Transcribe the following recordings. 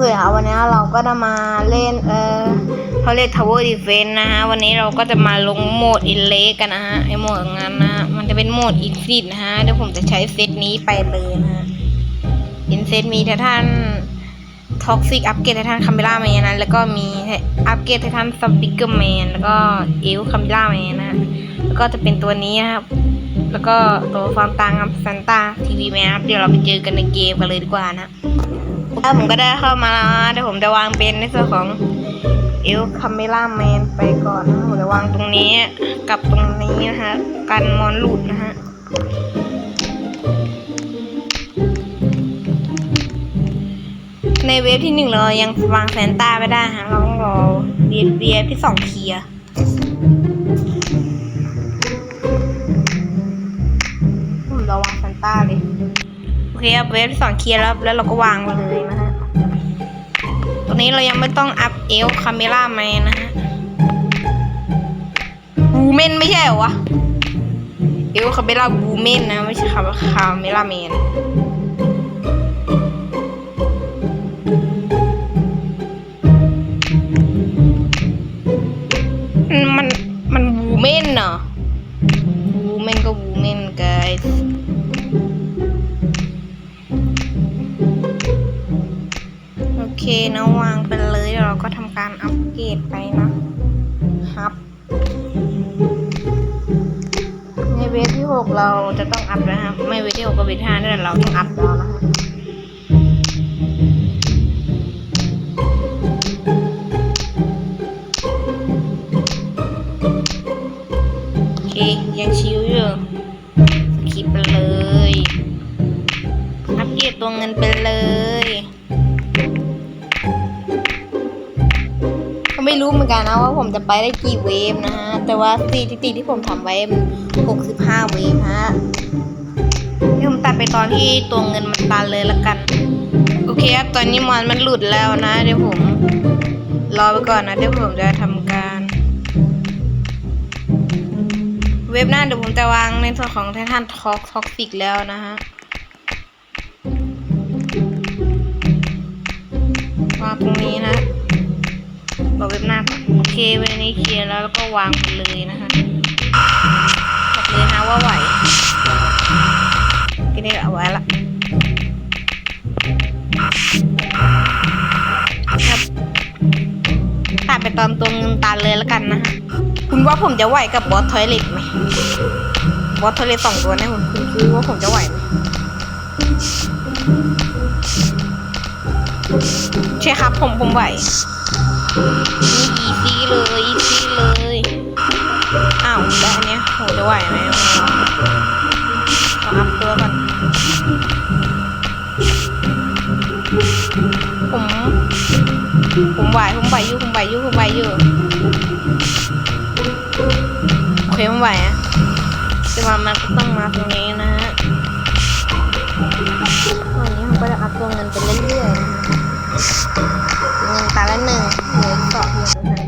สวัสดีครับวันนี้เราก็จะมาเล่นเอ่อเขาเรียก Tower Defense นะฮะวันนี้เราก็จะมาลงโหมดอินเลกันนะฮะไอโหมดงานนะฮะมันจะเป็นโหมดอินฟิตนะฮะเดี๋ยวผมจะใช้เซตนี้ไปเลยนะฮะอินเซตมีไททันท็อกซิกอัปเกรดไททันคัมเบล่าแมนนะแล้วก็มีอัปเกรดไททันสปิเกอร์แมนแล้วก็เอลคัมเบล่าแมนนะแล้วก็จะเป็นตัวนี้นะครับแล้วก็ตัวฟาร์มตังครับซันต้าทีวีแมครับเดี๋ยวเราไปเจอกันในเกมกันเลยดีกว่านะ แล้วผมก็ได้เข้ามาแล้วเดี๋ยวผมจะวางเป็นในส่วนของเอลคาเมล่าแมนไปก่อนนะผมจะวางตรงนี้กับตรงนี้นะฮะกันมอนหลุดนะฮะในเวฟที่หนึ่งเรายังวางแซนต้าไม่ได้ฮะเราต้องรอเวียเวียที่สองเคลียร์ เคครับเวฟที่สองเคลียร์แล้วแล้วเราก็วางไปเลยนะฮะตรงนี้เรายังไม่ต้องอัพเอลคาเมล่าแมนนะฮะบูเมนไม่ใช่เหรอวะเอลคาเมล่าบูเมนนะไม่ใช่คาคาเมล่าเมน อัปเกรดไปนะครับ ในเวฟที่ 6 เราจะต้องอัพนะครับ ไม่เวฟที่6ก็เวฟที่5นี่แหละเราต้องอัพแล้วนะฮะโอเคยังชิวอยู่สคิปไปเลย อัปเกรดตัวเงินไปเลย รู้เหมือนกันนะว่าผมจะไปได้กี่เวฟนะฮะ แต่ว่าสถิติที่ผมทำไว้มัน65 เวฟฮะเดี๋ยวผมตัดไปตอนที่ตัวเงินมันตันเลยละกัน โอเคครับ ตอนนี้มอนมันหลุดแล้วนะ เดี๋ยวผม รอไปก่อนนะ เดี๋ยวผมจะทำการ เว็บหน้าเดี๋ยวผมจะวางในส่วนของไททันท็อกท็อกซิกแล้วนะฮะวางตรงนี้นะ บอกเว็บหน้าโอเคเว็บนี้เคลียร์แล้วแล้วก็วางไปเลยนะฮะบอกเลยนะว่าไหวก็ได้เอาไว้ละครับตัดไปตอนตัวเงินตาเลยแล้วกันนะคุณว่าผมจะไหวกับบอสทอยเล็ตไหมบอสทอยเล็ตสองตัวเนี่ยคุณคุณคิดว่าผมจะไหวไหมใช่ครับผมผมไหว อีซี่เลยอีซี่เลยอ้าวแล้วอันเนี้ยผมจะไหวไหมขออัพตัวก่อนผมผมไหวผมไหวอยู่ผมไหวอยู่ผมไหวอยู่โอเคไม่ไหวอะแต่ว่ามันก็ต้องมาตรงนี้นะฮะวันนี้ผมก็จะอัพตัวเงินไปเรื่อยๆ บหนึ่งเหลือเกาะเพียง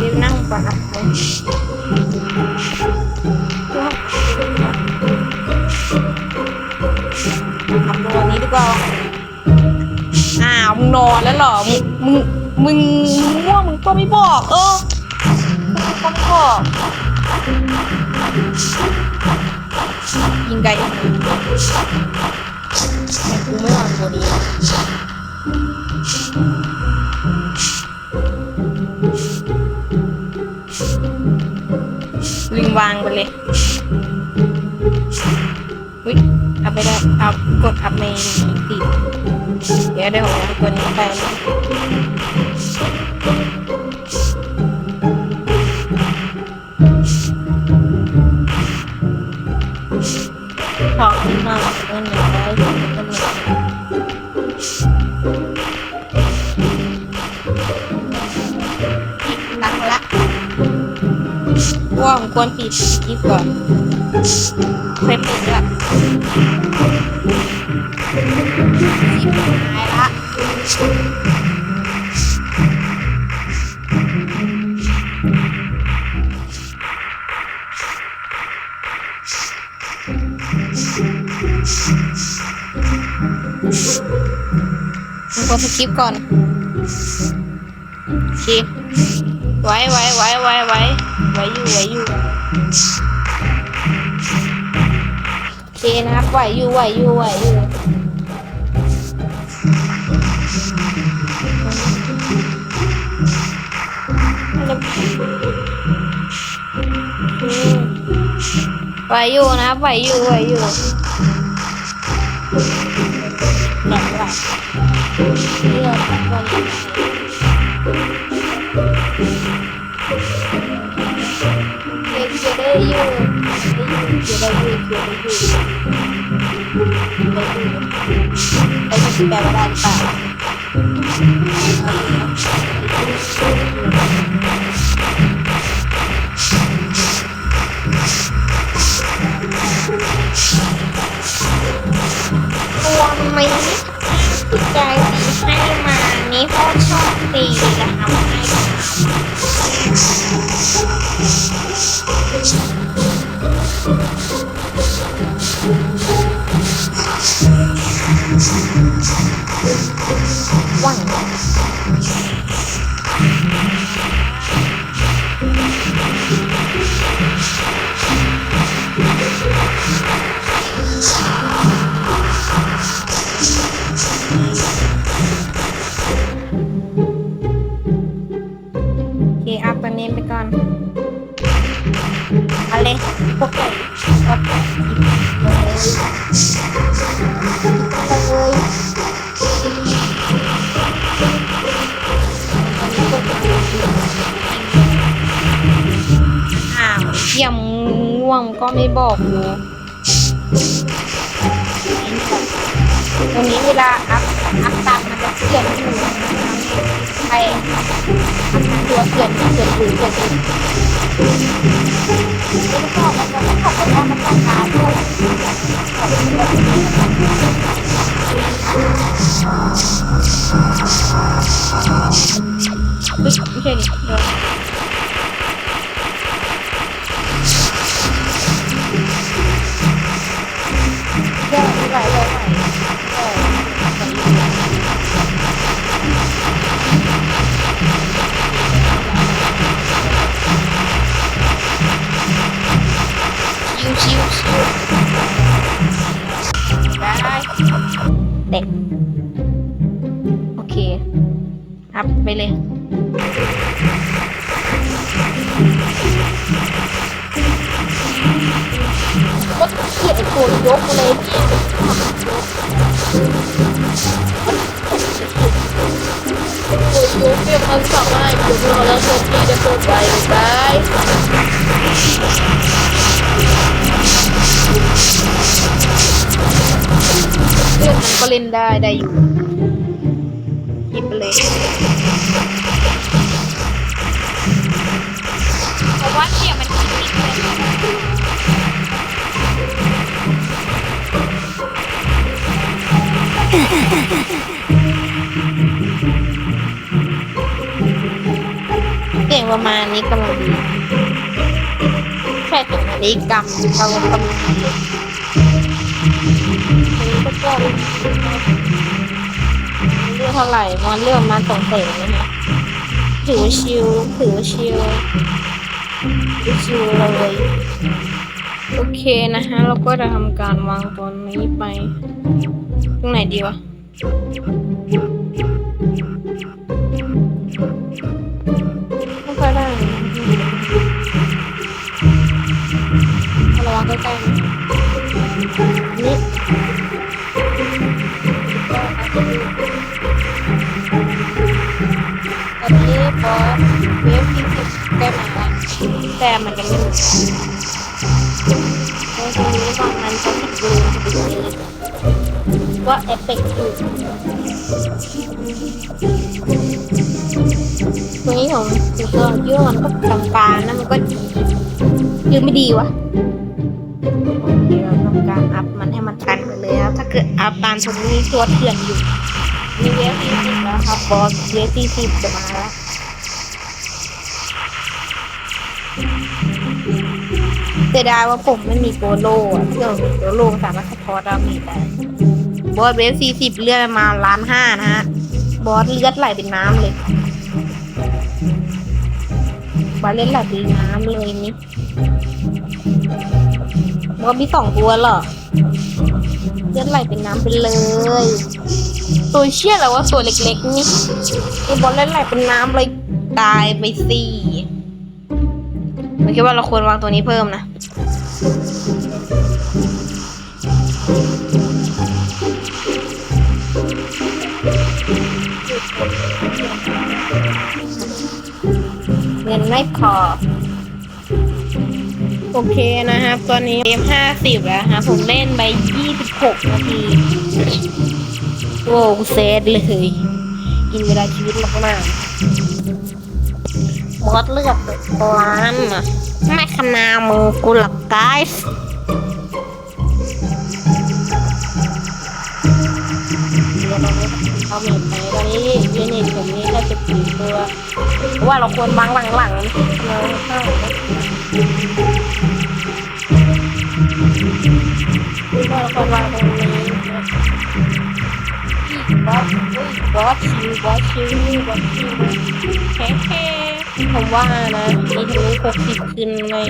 รีบนั่งก่อนอัพเลยอัพตัวนี้ดีกว่าอ้าวมึงนอนแล้วเหรอมึงมึง มึง มึงง่วงมึงก็ไม่บอก เออก็ไม่บอกยิงไกลแต่กูไม่วางตัวนี้ ลิงวางไปเลยอุ้ยเอาไปได้เอากดอัพเมนติดเดี๋ยวเดี๋ยวผมเอาตัวนี้ไปขอบคุณมากเงินหนึ่งร้อยสิบเงินหนึ่ง ตังละว่างควรปิดคลิปก่อนไปปิดละสิบหายละ กดสกิปก่อนโอเคไว้ไว้ไว้ไว้ไว้ไว้อยู่ไว้อยู่โอเคนะครับไหวอยู่ไหวอยู่ไหวอยู่ไหวอยู่นะครับไหวอยู่ไหวอยู่ แปลว่าได้หรือเปล่าตัวไม่ ใจสีให้มานี่พ่อชอบตีแล้วทำให้ขา ง่วงก็ไม่บอกกูตรงนี้เวลาอัพอัพตามมันจะเขียนอยู่ใครตัวเขียนเขียนอยู่เขียนอยู่แล้วก็มันจะขอบคุณว่ามันต้องกาด้วยไม่ใช่ไม่ใช่นี่ ตัวยกเลยตัวยกเรียกมันสามารถยกเราแล้วโชคดีจะเปิดไปได้เรื่องมันก็เล่นได้ได้อยู่หยิบไปเลยเพราะว่าเสียมันคิดเลย เสียงประมาณนี้กำลังดีแค่ตรงนี้กำเรากำลังดีนี้ก็ก็เรื่องเท่าไหร่มันเรื่องมาสองแสนนะฮะถือว่าชิลถือว่าชิลถือชิลเลยโอเคนะฮะ เราก็จะทำการวางตัวนี้ไป รงไหนดีวะ ไม่ค่อยได้เอาระวังใกล้ๆนะนี่ตอนนี้บอสเวฟที่สิบใกล้มแล้วแต่มันยังไม่หมดตรงนี้บางนั้นเขาติดดูจะไปเจอ ว่าเอฟเฟกต์อยู่ตรงนี้ของตัวเครื่องยื่อมันก็กลางๆนะมันก็ดียือไม่ดีวะโอเคเราทำการอัพมันให้มันตันไปเลยครับ ถ้าเกิดอัพตามตรงนี้ตัวเถื่อนอยู่มีเวฟที่สิบแล้วครับบอสเวฟที่สิบจะมาแล้วเสียดายว่าผมไม่มีโปโลอะเพื่อมีโปโลสามารถสะท้อนดาเมจได้ บอสเวฟสี่สิบเลือนมาล้านห้านะฮะ บอสเลือดไหลเป็นน้ำเลย บอสเลือดไหลเป็นน้ำเลยนี่บอสมีสองตัวเหรอ เลือดไหลเป็นน้ำไปเลย ตัวเชี่ยแล้วว่าตัวเล็กๆ นี่ไอ้บอลเลือดไหลเป็นน้ำเลยตายไปสิผมคิดว่าเราควรวางตัวนี้เพิ่มนะ เงินไม่พอ โอเคนะครับ ตอนนี้เกมห้าสิบแล้วฮะผมเล่นไปยี่สิบหกนาทีโอ้กูเซดเลย กินเวลาชีวิตมากๆมอดเลือดล้านอะไม่ขนามือกูหลักกายเดี๋ยวเรา เอาเมทไปตอนนี้ยูนิตผมนี้ก็จะสี่ตัวเพราะว่าเราควรวางหลังๆเราเข้าเราควรวางตรงนี้บอสบอสชิวบอสชิวบอสชิวแค่แค่ผมว่านะมีทะลุหกสิบขึ้นเลย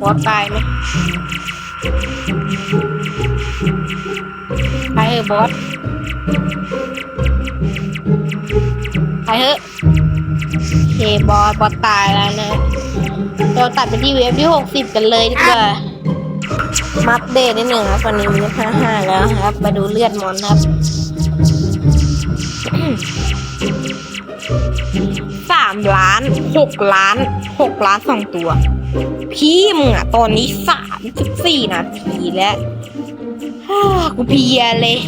บอสตายไหม ไปเถอะบอส ไปเถอะเคบอสบอสตายแล้วนะเราตัดไปที่เวฟที่หกสิบกันเลยดีกว่ามาอัปเดตนิดหนึ่งครับวันนี้มีห้าห้าแล้วครับ มาดูเลือดมอนครับ สามล้านหกล้านหกล้านสองตัว พี่มึงอะตอนนี้สามสิบสี่นาทีแล้วฮ่ากูเพียเลย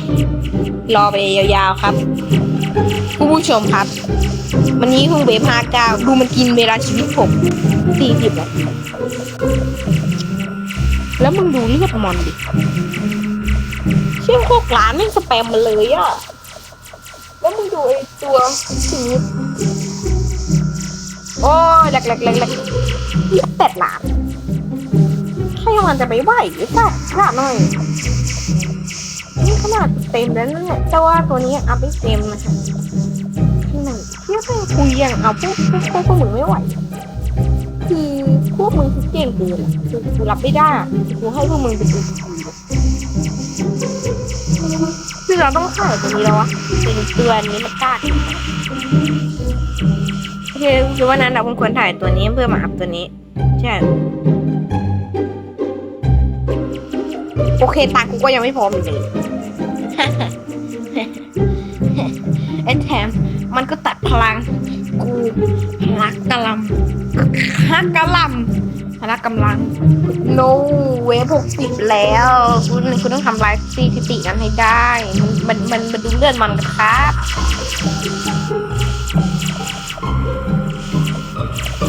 รอไปยาวๆครับผู้ผู้ชมครับ วันนี้เพิ่งเวฟห้าเก้าดูมันกินเวลาชีวิตผมสี่สิบแล้วแล้วมึงดูเลือดมอนดิเชี่ยงโคกล้านไม่สแปมมาเลยอะ แล้วมึงดูไอ้ตัวชีวิตโอ้ยแหลกแหลกแหลกแหลกเลือดแปดล้านใครมันจะไปไหวหรือเปล่าขนาดหน่อยนี่ขนาดเต็มแล้วนั่นแหละแต่ว่าตัวนี้อัพไม่เต็มนะคะที่ไหนเที่ยแม่งคุยยังเอาพวกพวกพวกพวกมึงไม่ไหวคือพวกมึงคือเก่งเกินคือกูรับไม่ได้กูให้พวกมึงเป็นตัวคือ เราต้องขายตัวนี้แล้ววะเป็นเตือนนี้มันกล้าโอเคคือว่านั้นเราควรถ่ายตัวนี้เพื่อมาอัพตัวนี้ ใช่ โอเคตากูก็ยังไม่พร้อมอยู่เลยไอ้แถมมันก็ตัดพลัง กูพลักกะหลำฮักกะหลำพลักกำลัง no เวฟหกสิบแล้ว คุณคุณต้องทำลายสถิตินั้นให้ได้ มันมันมันดูเลือดมันกันครับ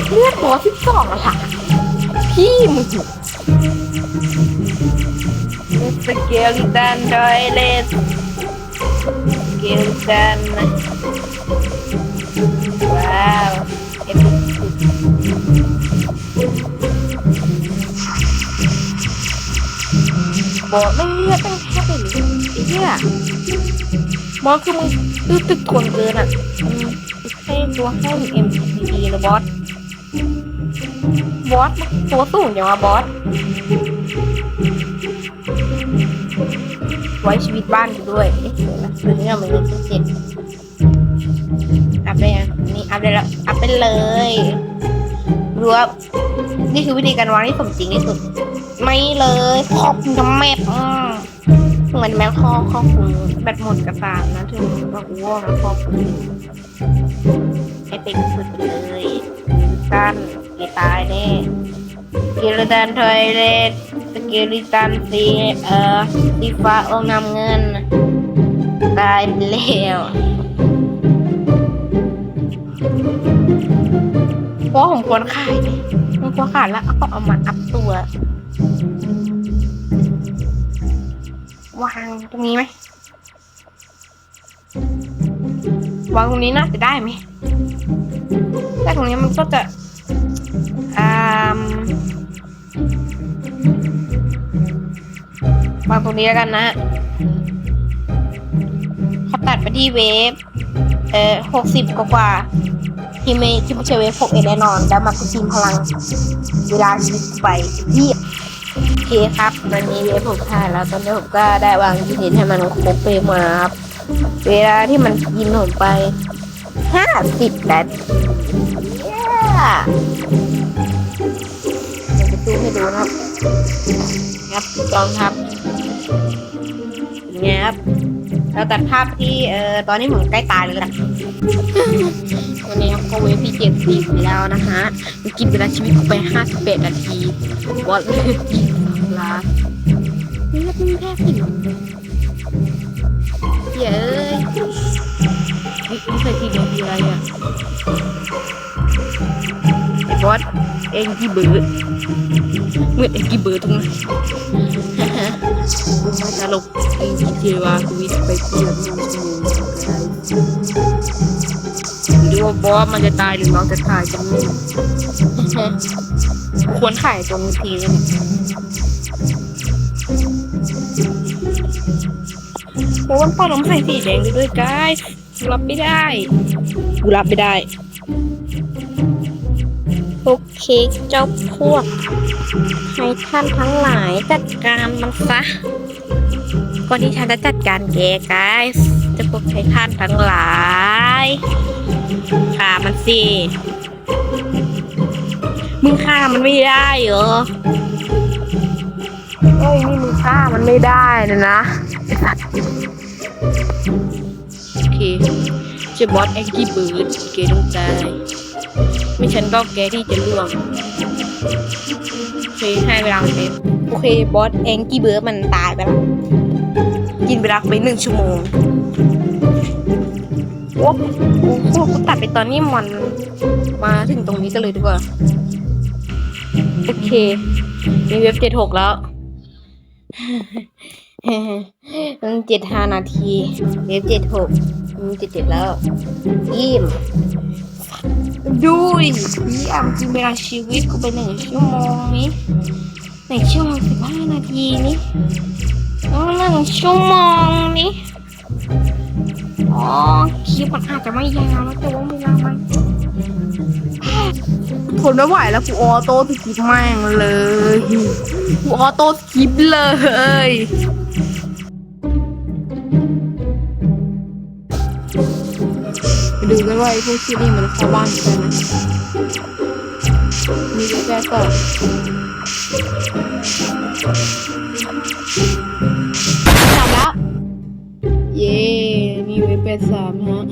เลือดตัวที่สองอะค่ะพี่มึงสเกลิตันดอยเลสสเกลิตันนะ ว้าวเอฟบอกไม่เลือกตั้งแค่ไปเลยไอ้เหี้ยมอสคือมึงตื้อตึกทนเกินอะให้ตัวให้มึงเอ็มดีเลยบอสบอสตัวสูงอย่างวะบอสไว้ชีวิตบ้านกูด้วยเอ๊ะเดี๋ยวนะตอนนี้เราไม่รู้เสร็จอัพได้ยัง อัพได้แล้วอัพไปเลยรู้ว่านี่คือวิธีการวางที่สมจริงที่สุด ไม่เลยครอบทำแมปเหมือนแมวข้อข้อคุณแบตหมดกระสานนะถึงว่าอ้วนะครอบคุณให้เป็นสุดเลยกันเกตายแน่เกลตันทอยเลตสเกลิตันสีเอ่อสีฟ้าองนำเงิน ตายไปแล้ว เพราะผมควรขายมันควขายแล้วก็เอามาอัพตัว วางตรงนี้ไหมวางตรงนี้น่าจะได้ไหมแต่ตรงนี้มันก็จะอ่าวางตรงนี้แล้วกันนะอตัดไปที่เวฟเออหกสิบกว่า ที่ไม่ที่ไม่ใช่เวฟหกเอแน่นอน แล้วมันก็กินพลังเวลาชีวิตไปที่โอเคครับตอนนี้เวฟผมถ่ายแล้วตอนนี้ผมก็ได้วางยูนิตให้มันครบไปมาครับ เวลาที่มันกินผมไปห้าสิบนาทีเดี๋ยวจะซูให้ดูนะครับครับลองครับเงี้ยครับเราตัดภาพที่เอ่อตอนนี้ผมใกล้ตายเลยแหละ วันนี้ก็เวฟที่เจ็ดสิบแล้วนะฮะมันกินเวลาชีวิตกูไปห้าสิบแปดนาทีวอดเลยกินสามล้านนี่ก็เป็นแค่สิบเย้ยนี่ไม่ใช่ทีเดียวทีอะไรอะบอสเองกี่เบิร์เมื่อเองกี่เบิร์ดตรงนั้นไม่ตลกเองกี่เทวากูวิทย์ไปเพื่อนมึง บอสมันจะตายหรือน้องจะตายกันแน่ควรถ่ายตรงทีเลยโอ้มันปอดลมใส่สีแดงด้วยกายรับไม่ได้กูรับไม่ได้โอเคเจ้าพวก ให้ท่านทั้งหลายจัดการมันซะก่อนที่ฉันจะจัดการแกกายจะพวกให้ท่านทั้งหลาย ฆ่ามันสิ มึงฆ่ามันไม่ได้เหรอเอ้ยนี่มึงฆ่ามันไม่ได้นะนะไอ้สัตว์โอเคเจะบอสแองกี้เบิร์ดเกต้องตายไม่ฉันก็แกที่จะล่วงโอเคให้เวลามันเต็มโอเคบอสแองกี้เบิร์ดมันตายไปแล้วกินเวลาไปหนึ่งชั่วโมง โอ้โหกูตัดไปตอนนี้มันมาถึงตรงนี้กันเลยดีกว่า โอเค มีเว็บเจ็ดหกแล้วเจ็ดห้านาที เว็บเจ็ดหกมีเจ็ดเจ็ดแล้วยิ้มดูดิพี่อ่ำกินเวลาชีวิตกูไปหนึ่งชั่วโมงนี้หนึ่งชั่วโมงสิบห้านาทีนี้แล้วหนึ่งชั่วโมงนี้ อ๋อคลิปมันอาจจะไม่ยาวแล้วแต่ว่าเวลามันทนไม่ไหวแล้วกูออโต้สกิปแม่งเลยกูออโต้สกิปเลยไปดูกันว่าไอ้พวกที่นี่มันเข้าบ้านกันนะมีแค่ก่อน แปดสามฮะ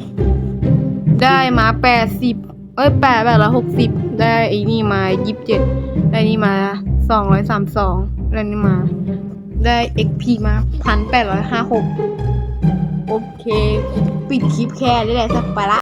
ได้มาแปดสิบเอ้ยแปดแบบละหกสิบได้ไอ้นี่มายี่สิบเจ็ดได้นี่มาสองร้อยสามสองได้นี่มา ได้เอ็กพีมาพันแปดร้อยห้าหกโอเค ปิดคลิปแค่ได้แหละสักไปละ